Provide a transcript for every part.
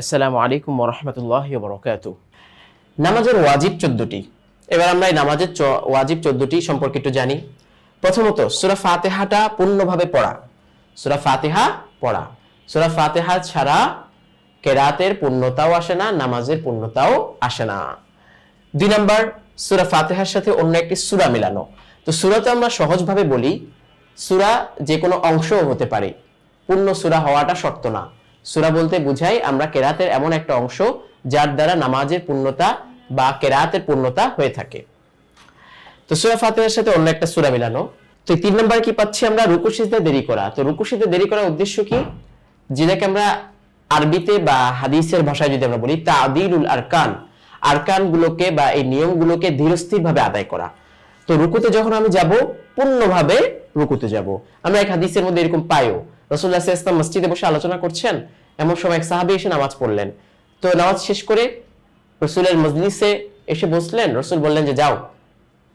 আসসালামু আলাইকুম ওরহমতুল্লাহ বরকাত নামাজের ওয়াজিব চোদ্দটি। এবার আমরা এই নামাজের ওয়াজিব চোদ্দটি সম্পর্কে একটু জানি। প্রথমত, সুরা ফাতেহাটা পূর্ণভাবে পড়া। সুরা ফাতেহা পড়া। সুরা ফাতেহা ছাড়া কেরাতের পূর্ণতাও আসে না, নামাজের পূর্ণতাও আসে না। দুই নাম্বার, সুরা ফাতেহার সাথে অন্য একটি সুরা মেলানো। তো সুরা তো আমরা সহজভাবে বলি, সুরা যে কোনো অংশও হতে পারে। পূর্ণ সুরা হওয়াটা শর্ত না। সুরা বলতে বুঝাই আমরা কেরাতের এমন একটা অংশ যার দ্বারা নামাজের পূর্ণতা বা কেরাতের পূর্ণতা হয়ে থাকে। তো সুরা ফাতিহার সাথে অন্য একটা সুরা মিলানো। তো তিন নম্বর কি পাচ্ছি আমরা? রুকু, সিজদা, দেরি করা। তো রুকু, সিজদা, দেরি করার উদ্দেশ্য কি? যেটাকে আমরা আরবিতে বা হাদিসের ভাষায় যদি আমরা বলি তা তাদিলুল আরকান। গুলোকে বা এই নিয়মগুলোকে ধীরস্থির ভাবে আদায় করা। তো রুকুতে যখন আমি যাব, পূর্ণভাবে রুকুতে যাব। আমরা এক হাদিসের মধ্যে এরকম পাইও। রসুল্লাহ ইসলাম মসজিদে বসে আলোচনা করছেন। এমন সময় এক সাহাবি এসে নামাজ পড়লেন। তো নামাজ শেষ করে রসুলের মজলিসে এসে বসলেন। রসুল বললেন যে, যাও।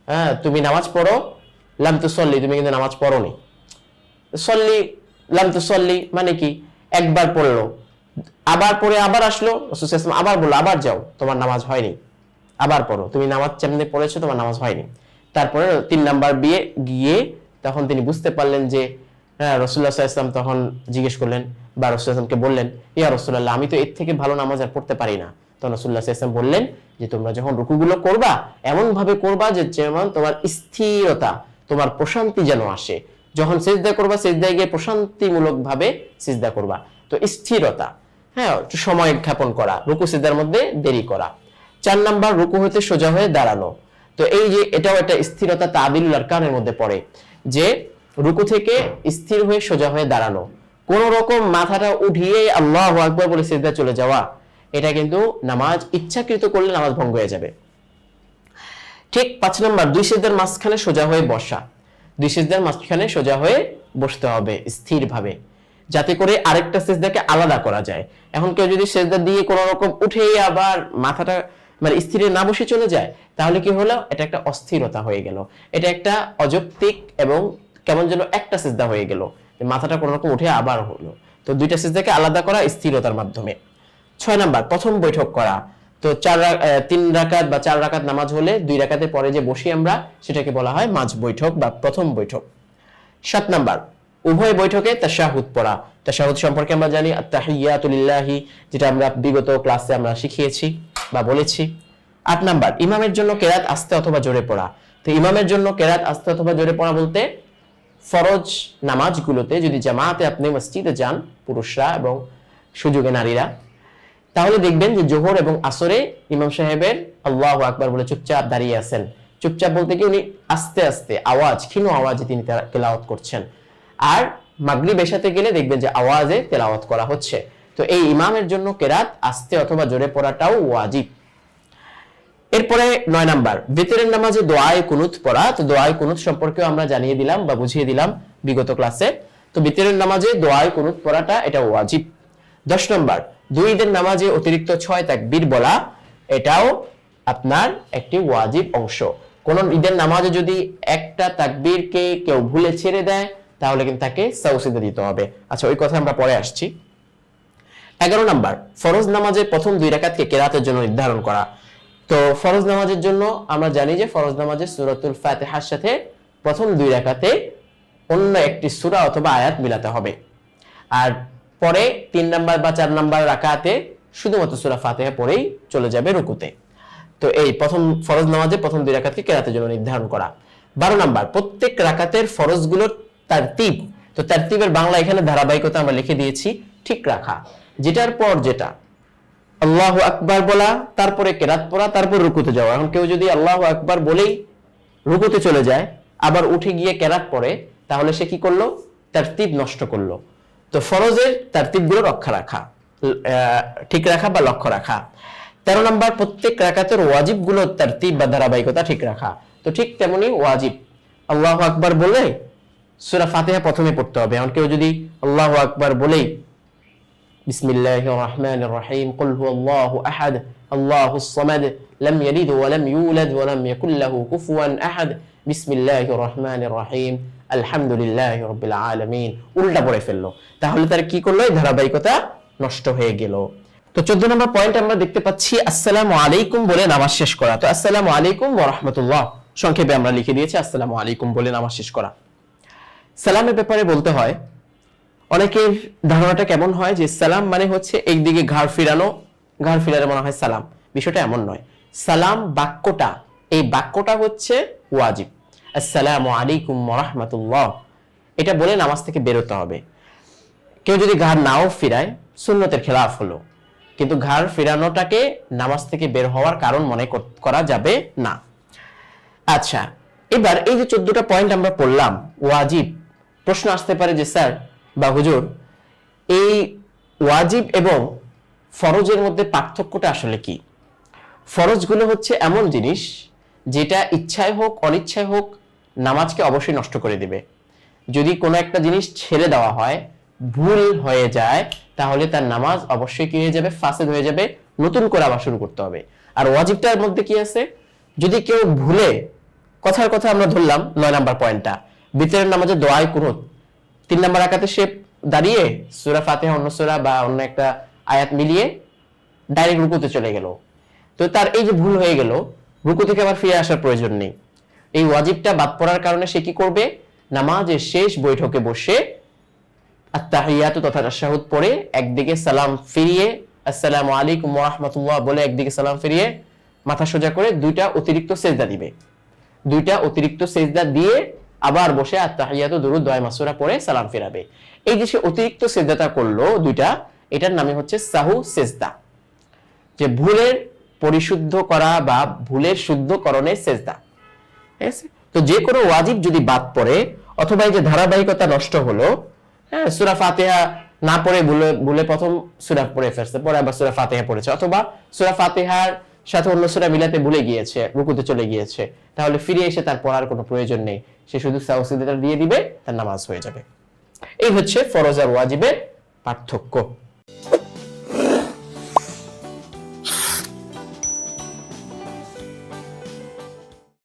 হ্যাঁ তুমি নামাজ পড়ো। লাম তু সল্লি তুমি কিন্তু নামাজ পড়োনি। সল্লি লাম তু সল্লি মানে কি? একবার পড়ল। আবার পড়ে আবার আসলো। রসুল ইসলাম আবার বলল, আবার যাও। তোমার নামাজ হয়নি। আবার পড়ো। তুমি নামাজ যেমনি পড়েছো, তোমার নামাজ হয়নি। তারপরে তিন নাম্বার বিয়ে গিয়ে তখন তিনি বুঝতে পারলেন যে হ্যাঁ রসুল্লাহ ইসলাম তখন জিজ্ঞেস করলেন, বা রসুল ইসলামকে বললেন, ইয়া রসুল্লাহ আমি তো এর থেকে ভালো নামাজ আর পড়তে পারি না। তখন রসুল্লাহ ইসলাম বললেন যে, তোমরা যখন রুকুগুলো করবা এমন ভাবে করবা যে, যেমন তোমার স্থিরতা, তোমার প্রশান্তি যেন আসে। যখন সেজদা করবা, সেজদায় গিয়ে প্রশান্তিমূলক ভাবে সেজদা করবা। তো স্থিরতা হ্যাঁ একটু সময় জ্ঞাপন করা, রুকু সিজদার মধ্যে দেরি করা। চার নাম্বার, রুকু হতে সোজা হয়ে দাঁড়ানো। তো এই যে, এটাও একটা স্থিরতা তাবিল আরকানের মধ্যে পড়ে যে রুকু থেকে স্থির হয়ে সোজা হয়ে দাঁড়ানো। কোন রকম মাথাটা উঠিয়ে আল্লাহ আকবর বলে সিজদা চলে যাওয়া, এটা কিন্তু নামাজ ইচ্ছাকৃত করলে নামাজ ভঙ্গ হয়ে যাবে। ঠিক পাঁচ নম্বর, দুই সিজদার মাঝখানে সোজা হয়ে বসা। দুই সিজদার মাঝখানে সোজা হয়ে বসতে হবে স্থিরভাবে, যাতে করে আরেকটা সেজদাকে আলাদা করা যায়। এখন কেউ যদি সেজদা দিয়ে কোনো রকম উঠে আবার মাথাটা মানে স্থিরে না বসে চলে যায়, তাহলে কি হলো? এটা একটা অস্থিরতা হয়ে গেল। এটা একটা অযৌক্তিক এবং কেমন যেন একটা সেজদা হয়ে গেল। মাথাটা কোনো রকম উঠে আবার হলো। তো দুইটা সেজদাকে আলাদা করা স্থিরতার মাধ্যমে। ছয় নাম্বার, প্রথম বৈঠক করা। তো চার তিন রাকাত বা চার রাকাত নামাজ হলে দুই রাকাতের পরে যে বসি আমরা, সেটাকে বলা হয় মাঝ বৈঠক বা প্রথম বৈঠক। সাত নাম্বার, উভয় বৈঠকে তাশাহুদ পড়া। তাশাহুদ সম্পর্কে আমরা জানি, আত্তাহিয়াতুলিল্লাহি, যেটা আমরা বিগত ক্লাসে আমরা শিখিয়েছি বা বলেছি। আট নাম্বার, ইমামের জন্য কেরাত আস্তে অথবা জোরে পড়া। তো ইমামের জন্য কেরাত আস্তে অথবা জোরে পড়া বলতে ফরজ নামাজগুলোতে যদি জামাতে আপনি মসজিদে যান, পুরুষরা এবং সুযোগে নারীরা, তাহলে দেখবেন যে জোহর এবং আসরে ইমাম সাহেবের আল্লাহ আকবার বলে চুপচাপ দাঁড়িয়ে আছেন। চুপচাপ বলতে কি উনি আস্তে আস্তে আওয়াজ, ক্ষীণ আওয়াজে তিনি তেলাওয়াত করছেন। আর মাগরিব এসাতে গেলে দেখবেন যে আওয়াজে তেলাওয়াত করা হচ্ছে। তো এই ইমামের জন্য কেরাত আস্তে অথবা জোরে পড়াটাও ওয়াজিব। এরপরে নয় নাম্বার বেতরের নামাজে দোয়ায় কুনুত পড়া। তো দোয়ায় কুনুত সম্পর্কেও আমরা জানিয়ে দিলাম বা বুঝিয়ে দিলাম বিগত ক্লাসে। তো বেতরের নামাজে দোয়ায় কুনুত পড়াটা এটা ওয়াজিব। দশ নম্বর, দুই ঈদের নামাজে অতিরিক্ত ছয় তাকবীর বলা, এটাও আপনার একটি ওয়াজিব অংশ। কোন ঈদের নামাজে যদি একটা তাকবীরকে কেউ ভুলে ছেড়ে দেয়, তাহলে কিন্তু তাকে সাউসিদা দিতে হবে। আচ্ছা ওই কথা আমরা পরে আসছি। এগারো নাম্বার, ফরজ নামাজে প্রথম দুই রাকাতকে কেরাতের জন্য নির্ধারণ করা। তো ফরজ নামাজের জন্য আমরা জানি যে ফরজ নামাজের সুরাতুল ফাতেহার সাথে প্রথম দুই রাকাতে অন্য একটি সুরা অথবা আয়াত মিলাতে হবে। আর পরে তিন নাম্বার বা চার নাম্বার রাকাতে শুধুমাত্র সুরা ফাতেহা পরেই চলে যাবে রুকুতে। তো এই প্রথম ফরজ নামাজে প্রথম দুই রাকাতকে কেরাতের জন্য নির্ধারণ করা। বারো নাম্বার, প্রত্যেক রাকাতের ফরজগুলোর তারতিব, তো তারতিবের বাংলা এখানে ধারাবাহিকতা আমরা লিখে দিয়েছি, ঠিক রাখা। যেটার পর যেটা আল্লাহ আকবার বলা, তারপরে কেরাত পড়া, তারপর রুকুতে যাওয়া। এখন কেউ যদি আল্লাহ আকবার বলেই রুকুতে চলে যায়, আবার উঠে গিয়ে কেরাত পড়ে, তাহলে সে কি করল? তারতিব নষ্ট করল। তো ফরজের তারতিবগুলো রক্ষা রাখা ঠিক রাখা বা লক্ষ্য রাখা। তেরো নম্বর, প্রত্যেক রাকাতের ওয়াজিবগুলো তারতিব বা ধারাবাহিকতা ঠিক রাখা। তো ঠিক তেমনি ওয়াজিব। আল্লাহ আকবার বলে, সুরা ফাতিহা প্রথমে পড়তে হবে। এখন কেউ যদি আল্লাহ আকবার বলেই بسم الله الرحمن الرحيم قل هو الله أحد الله الصمد لم يلد ولم يولد ولم يكن له كفوا أحد بسم الله الرحمن الرحيم الحمد لله رب العالمين উল্টা পড়ে ফেললো তাহলে তার কি করলো এই ধারাবাহিকতা নষ্ট হয়ে গেল তো চোদ্দ নম্বর পয়েন্ট আমরা দেখতে পাচ্ছি আসসালামু আলাইকুম বলে নামাজ শেষ করা তো আসসালামু আলাইকুম ওয়া রাহমাতুল্লাহ সংক্ষেপে আমরা লিখে দিয়েছি আসসালামু আলাইকুম বলে নামাজ শেষ করা সালামের ব্যাপারে বলতে হয় অনেকের ধারণাটা কেমন হয় যে সালাম মানে হচ্ছে একদিকে ঘাড় ফিরানো, ঘাড় ফিরালে মনে হয় সালাম। বিষয়টা এমন নয়। সালাম বাক্যটা, এই বাক্যটা হচ্ছে ওয়াজিব। আসসালামু আলাইকুম রাহমাতুল্লাহ। এটা বলে নামাজ থেকে বেরোতে হবে। কেউ যদি ঘাড় নাও ফিরায়, সুন্নতের খেলাফ হলো। কিন্তু ঘাড় ফিরানোটাকে নামাজ থেকে বের হওয়ার কারণ মনে করা যাবে না। আচ্ছা এবার এই যে চোদ্দটা পয়েন্ট আমরা পড়লাম, ওয়াজিব। প্রশ্ন আসতে পারে যে, স্যার বা হুজুর, এই ওয়াজিব এবং ফরজের মধ্যে পার্থক্যটা আসলে কি? ফরজগুলো হচ্ছে এমন জিনিস যেটা ইচ্ছায় হোক, অনিচ্ছায় হোক, নামাজকে অবশ্যই নষ্ট করে দিবে। যদি কোনো একটা জিনিস ছেড়ে দেওয়া হয়, ভুল হয়ে যায়, তাহলে তার নামাজ অবশ্যই কি হয়ে যাবে? ফাসেদ হয়ে যাবে। নতুন করে আবার শুরু করতে হবে। আর ওয়াজিবটার মধ্যে কি আছে? যদি কেউ ভুলে, কথার কথা আমরা ধরলাম, নয় নাম্বার পয়েন্টটা বিতরের নামাজে দোয়াই কুনুত তিন নম্বর আকাতে সে দাঁড়িয়ে সুরা ফাতেহা, অন্য সুরা বা অন্য একটা আয়াত মিলিয়ে ডাইরেক্ট রুকুতে চলে গেল। তো তার এই যে ভুল হয়ে গেল, রুকু থেকে আবার ফিরে আসার প্রয়োজন নেই। এই ওয়াজিবটা বাদ পড়ার কারণে সে কি করবে? নামাজের শেষ বৈঠকে বসে আত্তাহিয়াতু তথা তাশাহুদ পড়ে একদিকে সালাম ফিরিয়ে, আসসালামু আলাইকুম ওয়া রাহমাতুল্লাহ বলে একদিকে সালাম ফিরিয়ে মাথা সোজা করে দুইটা অতিরিক্ত সেজদা দিবে। দুইটা অতিরিক্ত সেজদা দিয়ে আবার বসে আত্তাহিয়াতু দুরুদ, দোয়া মাসুরা পড়ে সালাম ফিরাবে। এই যে সে অতিরিক্ত সেজদাটা করল দুইটা, এটার নামে হচ্ছে সাহু সেজদা। যে ভুলের পরিশুদ্ধ করা বা ভুলের শুদ্ধকরণের সেজদা। ঠিক আছে? তো যে কোনো ওয়াজিব যদি বাদ পড়ে, অথবা এই যে ধারাবাহিকতা নষ্ট হলো হ্যাঁ সুরা ফাতেহা না পড়ে ভুলে ভুলে প্রথম সুরা পড়ে ফেলছে, পরে আবার সুরা ফাতেহা পড়েছে, অথবা সুরা ফাতেহার সাথে অন্য সুরা মিলাতে ভুলে গিয়েছে, রুকুতে চলে গিয়েছে, তাহলে ফিরে এসে তার পড়ার কোনো প্রয়োজন নেই। সে শুধু সাউসিদাটা দিয়ে দিবে, তার নামাজ হয়ে যাবে। এই হচ্ছে ফরজ আর ওয়াজিবের পার্থক্য।